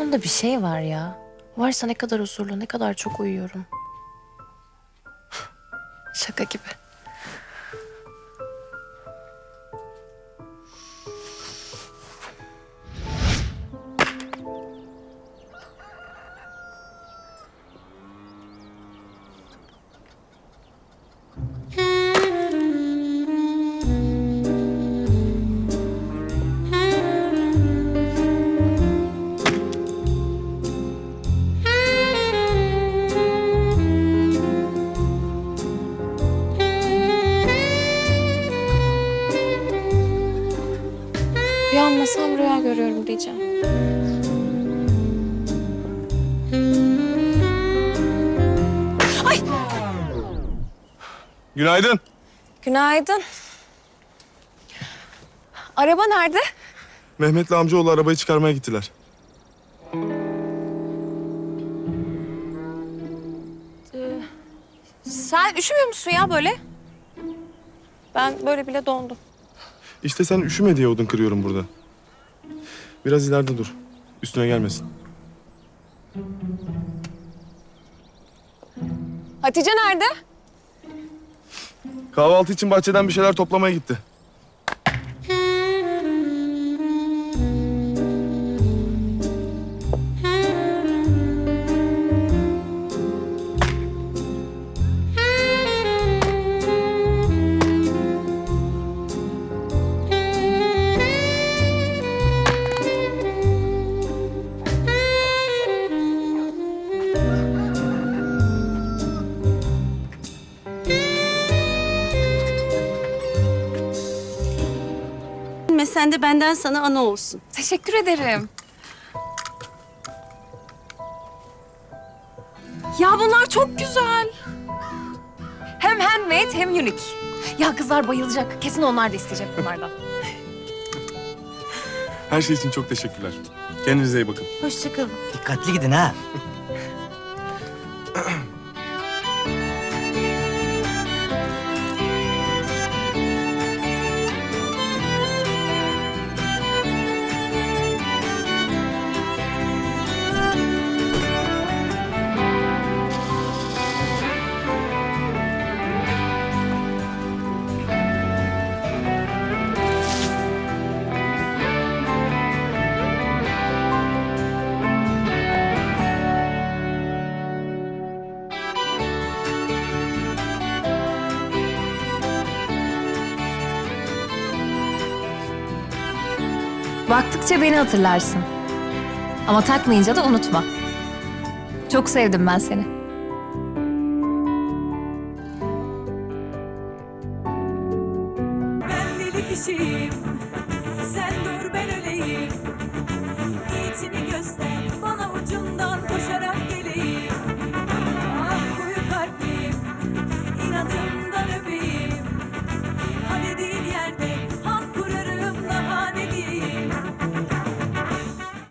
Vücudumda bir şey var ya. Varsa ne kadar huzurlu, ne kadar çok uyuyorum. Şaka gibi. Uyanmasam rüya görüyorum diyeceğim. Günaydın. Günaydın. Araba nerede? Mehmet'le amcaoğlu arabayı çıkarmaya gittiler. Sen üşümüyor musun ya böyle? Ben böyle bile dondum. İşte sen üşüme diye odun kırıyorum burada. Biraz ileride dur. Üstüne gelmesin. Hatice nerede? Kahvaltı için bahçeden bir şeyler toplamaya gitti. Bilme sen de benden sana ana olsun. Teşekkür ederim. Ya bunlar çok güzel. Hem handmade hem unique. Ya kızlar bayılacak. Kesin onlar da isteyecek bunlardan. Her şey için çok teşekkürler. Kendinize iyi bakın. Hoşçakalın. Dikkatli gidin ha. Baktıkça beni hatırlarsın. Ama takmayınca da unutma. Çok sevdim ben seni. Ben deli kişiyim